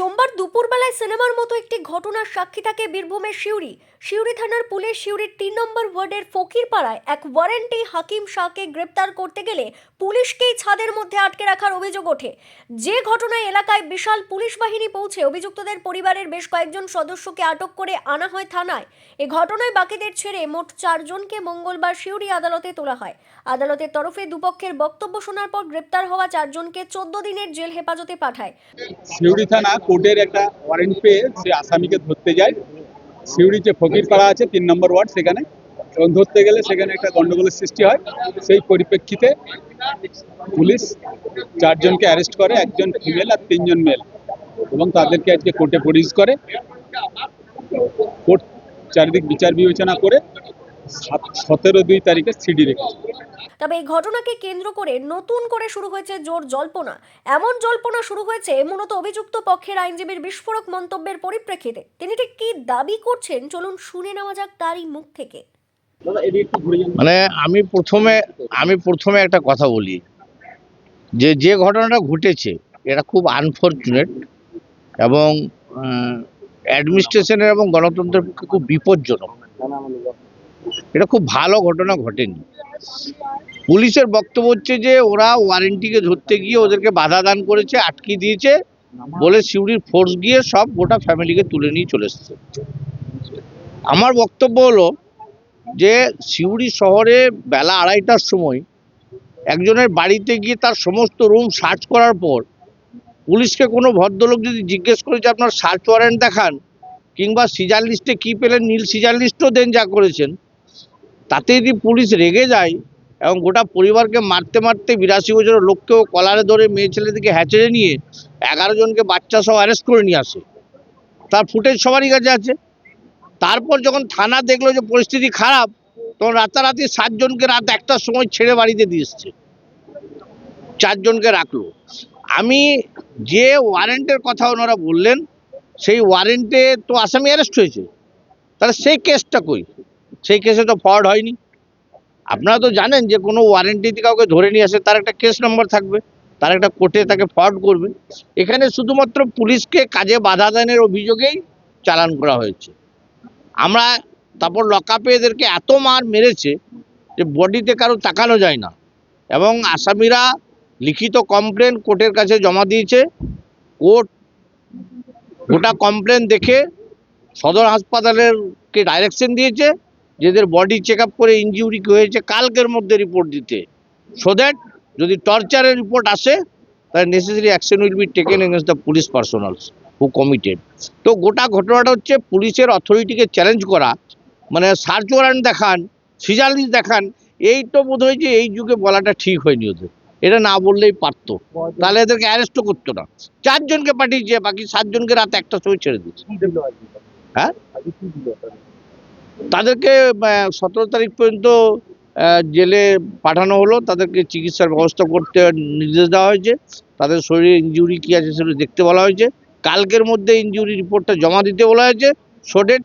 সোমবার দুপুরবেলায় সিনেমার মতো একটি ঘটনার সাক্ষী থাকে বীরভূমের শিউরি শিউরি থানার পুলিশ শিউরির তিন নম্বর ওয়ার্ডের ফকিরপাড়ায় এক ওয়ারেন্টি হাকিম শাহকে গ্রেপ্তার করতে গেলে পুলিশকেই ছাদের মধ্যে আটকে রাখার অভিযোগ ওঠে। যে ঘটনায় এলাকায় বিশাল পুলিশ বাহিনী পৌঁছে অভিযুক্তদের পরিবারের বেশ কয়েকজন সদস্যকে আটক করে আনা হয় থানায়। এ ঘটনায় বাকিদের ছেড়ে মোট চারজনকে মঙ্গলবার শিউরি আদালতে তোলা হয়। আদালতের তরফে দুপক্ষের বক্তব্য শোনার পর গ্রেপ্তার হওয়া চারজনকে চোদ্দ দিনের জেল হেফাজতে পাঠায়। সিউড়ি থানা কোর্টের একটা ওয়ারেন্ট পেয়ে সে আসামিকে ধরতে যায়। সিউড়ি যে ফকিরপাড়া আছে, তিন নম্বর ওয়ার্ড সেখানে। এবং ধরতে গেলে সেখানে একটা গন্ডগোলের সৃষ্টি হয়। সেই পরিপ্রেক্ষিতে পুলিশ চারজনকে অ্যারেস্ট করে, একজন ফিমেল আর তিনজন মেল এবং তাদেরকে আজকে কোর্টে প্রডিউস করে। কোর্ট চারিদিক বিচার বিবেচনা করে সতেরো দুই তারিখে সিডি রেখেছে তবে এই ঘটনাকে কেন্দ্র করে নতুন করে শুরু হয়েছে জোর জল্পনা। এমন জল্পনা শুরু হয়েছে মূলত অভিযুক্ত পক্ষের আইনজীবীর বিস্ফোরক মন্তব্যের পরিপ্রেক্ষিতে। তিনি ঠিক কি দাবি করছেন চলুন শুনে নেওয়া যাক তারই মুখ থেকে। মানে আমি প্রথমে আমি প্রথমে একটা কথা বলি। যে যে ঘটনাটা ঘটেছে এটা খুব আনফর্চুনেট এবং অ্যাডমিনিস্ট্রেশনের এবং গণতন্ত্রের পক্ষে খুব বিপজ্জনক। এটা খুব ভালো ঘটনা ঘটেনি। পুলিশের বক্তব্য হচ্ছে যে, ওরা ওয়ারেন্টিকে ধরতে গিয়ে ওদেরকে বাধা দান করেছে আটকে দিয়েছে, বলে সিউড়ির ফোর্স গিয়ে সব গোটা ফ্যামিলিকে তুলে নিয়ে চলে এসেছে। আমার বক্তব্য হলো যে, সিউড়ি শহরে বেলা আড়াইটার সময় একজনের বাড়িতে গিয়ে তার সমস্ত রুম সার্চ করার পর পুলিশকে কোনো ভদ্রলোক যদি জিজ্ঞেস করে যে, আপনার সার্চ ওয়ারেন্ট দেখান, কিংবা সিজার লিস্টে কী পেলেন, নীল সিজার লিস্টও দেন যা করেছেন তাতে যদি পুলিশ রেগে যায় এবং গোটা পরিবারকে মারতে মারতে বিরাশি বছরের লোককেও কলারে ধরে মেয়ে ছেলেদেরকে হ্যাচড়ে নিয়ে এগারো জনকে বাচ্চা সব অ্যারেস্ট করে নিয়ে আসে। তার ফুটেজ সবারই কাছে আছে। তারপর যখন থানা দেখল যে পরিস্থিতি খারাপ, তখন রাতারাতি সাতজনকে রাত একটার সময় ছেড়ে বাড়িতে দিয়ে এসছে। চারজনকে রাখল। আমি যে ওয়ারেন্টের কথা ওনারা বললেন, সেই ওয়ারেন্টে তো আসামি অ্যারেস্ট হয়েছে। তাহলে সেই কেসটা কই? সেই কেসে তো ফ্রড হয়নি। আপনারা তো জানেন যে কোনো ওয়ারেন্টিতে কাউকে ধরে নিয়ে আসে, তার একটা কেস নম্বর থাকবে, তার একটা কোর্টে তাকে ফ্রড করবে। এখানে শুধুমাত্র পুলিশকে কাজে বাধা দানের অভিযোগেই চালান করা হয়েছে। আমরা তারপর লকআপে এদেরকে এত মার মেরেছে যে বডিতে কারও তাকানো যায় না। এবং আসামিরা লিখিত কমপ্লেন কোর্টের কাছে জমা দিয়েছে। কোর্ট গোটা কমপ্লেন দেখে সদর হাসপাতালের কে ডাইরেকশন দিয়েছে। যে এদের বডি চেক আপ করে ইঞ্জুরি হয়েছে কালকের মধ্যে রিপোর্ট দিতে। সো দ্যাট যদি টর্চারের রিপোর্ট আসে তাহলে necessary action will be taken against the police personnels who committed তো গোটা ঘটনাটা হচ্ছে পুলিশের অথরিটিকে চ্যালেঞ্জ করা মানে সার্চ ওয়ারেন্ট দেখান সিজালিস দেখান এই তো বোধ হয় যে এই যুগে বলাটা ঠিক হয়নি ওদের। এটা না বললেই পারতো। তাহলে এদেরকে অ্যারেস্টও করতো না। চারজনকে পাঠিয়েছে বাকি সাতজনকে রাত একটার সময় ছেড়ে দিচ্ছে হ্যাঁ? তাদেরকে সতেরো তারিখ পর্যন্ত জেলে পাঠানো হলো। তাদেরকে চিকিৎসার ব্যবস্থা করতে নির্দেশ দেওয়া হয়েছে। তাদের শরীরে ইনজুরি কী আছে সেগুলো দেখতে বলা হয়েছে। কালকের মধ্যে ইনজুরি রিপোর্টটা জমা দিতে বলা হয়েছে। সোডেট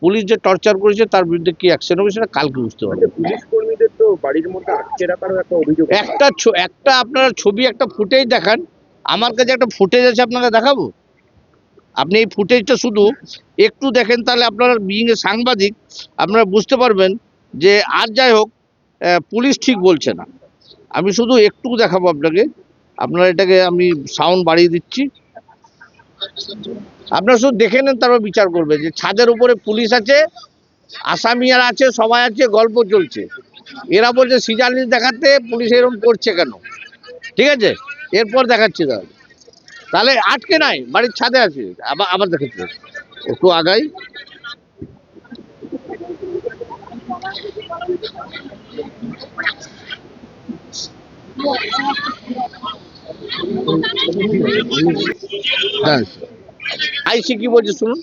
পুলিশ যে টর্চার করেছে তার বিরুদ্ধে কি অ্যাকশন হবে সেটা কালকে বুঝতে পারবে। পুলিশ কর্মীদের তো বাড়ির মধ্যে আটকে রাখারও একটা অভিযোগ একটা ছ- একটা আপনারা ছবি একটা ফুটেজ দেখান। আমার কাছে একটা ফুটেজ আছে আপনাকে দেখাবো? আপনি এই ফুটেজটা শুধু একটু দেখেন, তাহলে আপনারা বিং এ সাংবাদিক, আপনারা বুঝতে পারবেন যে আর যাই হোক পুলিশ ঠিক বলছে না। আমি শুধু একটু দেখাবো আপনাকে। আপনারা এটাকে আমি সাউন্ড বাড়িয়ে দিচ্ছি। আপনারা শুধু দেখে নেন, তারপর বিচার করবে যে ছাদের উপরে পুলিশ আছে আসামি আর আছে, সবাই আছে, গল্প চলছে। এরা বলছে সিজালিস দেখাতে পুলিশ এরকম করছে কেন? ঠিক আছে? এরপর দেখাচ্ছি তাহলে। তাহলে আটকে নাই, বাড়ির ছাদে আছে। আবার আবার দেখাচ্ছি একটু আগাই। হ্যাঁ। আইসি কি বলছে শুনুন।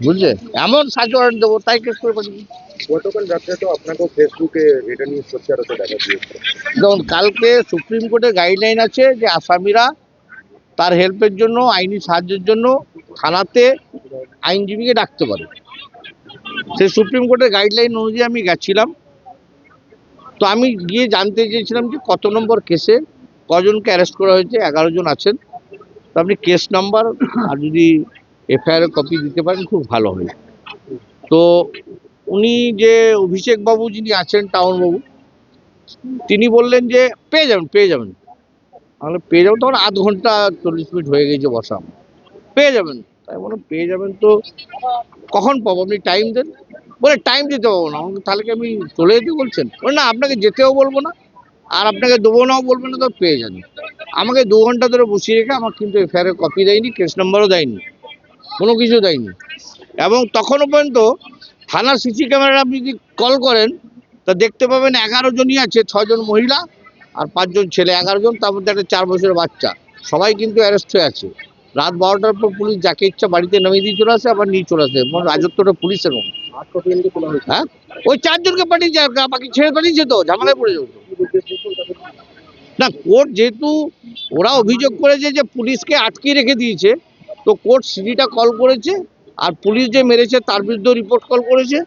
বুঝলে? এমন সাহায্য দেবো তাই কেস করে পাঠিয়ে গতকাল রাত্রে তো আপনাকেও ফেসবুকে এটা নিয়ে সোচ্চার হতে দেখা গিয়েছে যেমন কালকে সুপ্রিম কোর্টের গাইডলাইন আছে যে আসামিরা তার হেল্পের জন্য আইনি সাহায্যের জন্য থানাতে আইনজীবীকে ডাকতে পারে। সেই সুপ্রিম কোর্টের গাইডলাইন অনুযায়ী আমি গেছিলাম। তো আমি গিয়ে জানতে চেয়েছিলাম যে কত নম্বর কেসে কজনকে অ্যারেস্ট করা হয়েছে এগারো জন আছেন। তো আপনি কেস নাম্বার আর যদি এফআইআর কপি দিতে পারেন, খুব ভালো হয় তো উনি যে অভিষেক বাবু যিনি আছেন টাউন বাবু তিনি বললেন যে, পেয়ে যাবেন পেয়ে যাবেন। তাহলে পেয়ে যাবেন, তখন আধ ঘণ্টা চল্লিশ মিনিট হয়ে গেছে বসা পেয়ে যাবেন। তাই বললাম পেয়ে যাবেন তো, কখন পাবো? আপনি টাইম দেন। বলে টাইম দিতে পারব না। তাহলে কি আমি চলে যেতে বলছেন? বলে, না, আপনাকে যেতেও বলব না। আর আপনাকে দেবো নাও বলব না, তো পেয়ে যাবেন। আমাকে দু ঘণ্টা ধরে বসিয়ে রেখে, আমার কিন্তু এফআইআর কপি দেয়নি কেস নাম্বারও দেয়নি। কোনো কিছু দেয়নি। এবং তখনও পর্যন্ত থানার সিসি ক্যামেরা আপনি যদি কল করেন, তা দেখতে পাবেন এগারো জনই আছে, ছজন মহিলা আর পাঁচজন ছেলে। এগারো জন, তার মধ্যে একটা চার বছরের বাচ্চা। সবাই কিন্তু অ্যারেস্ট হয়ে আছে। রাত বারোটার পর পুলিশ যাকে ইচ্ছা বাড়িতে নামিয়ে দিয়ে চলে আসে, আবার নিয়ে চলে আসে। মানে রাজত্বটা পুলিশের মতো হ্যাঁ? ওই চারজনকে পাঠিয়েছে আর বাকি ছেড়ে পাঠিয়েছে তো, ঝামেলায় পড়ে তাদের? না, কোর্ট যেহেতু ওরা অভিযোগ করেছে যে পুলিশকে আটকে রেখে দিয়েছে তো কোর্ট সিডিটা কল করেছে আর পুলিশ যে মেরেছে তার বিরুদ্ধে রিপোর্ট কল করেছে।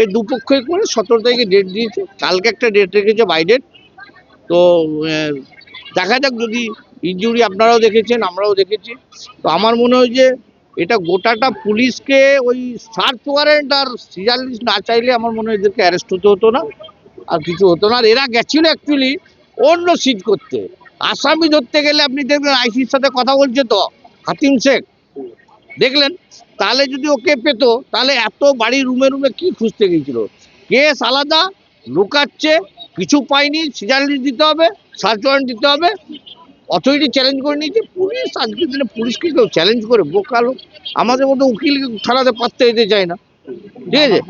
এই দুপক্ষই করে সতেরো তারিখে ডেট দিয়েছে। কালকে একটা ডেট রেখেছে বাই ডেট তো দেখা যাক যদি ইনজুরি আপনারাও দেখেছেন, আমরাও দেখেছি। তো আমার মনে হয় যে এটা গোটাটা পুলিশকে ওই সার্চ ওয়ারেন্ট আর সিজার লিস্ট না চাইলে আমার মনে হয় এদেরকে অ্যারেস্ট হতে হতো না। আর কিছু হতো না। আর এরা গেছিল অ্যাকচুয়ালি অন্য সিট করতে। আসামি ধরতে গেলে আপনি দেখবেন আইসির সাথে কথা বলছে তো। হাতিম শেখ। দেখলেন? তাহলে যদি ওকে পেতো, তাহলে এত বাড়ি রুমে রুমে কি খুঁজতে গেছিল কেস আলাদা, লুকাচ্ছে, কিছু পাইনি সিজারলি দিতে হবে, সার্চ ওয়ারেন্ট দিতে হবে, অথরিটি চ্যালেঞ্জ করে নিয়েছে, পুলিশ আজকের দিনে পুলিশকে কেউ চ্যালেঞ্জ করে বোকালো আমাদের মতো উকিল থানাতে পারতে দিতে চায় না। ঠিক আছে?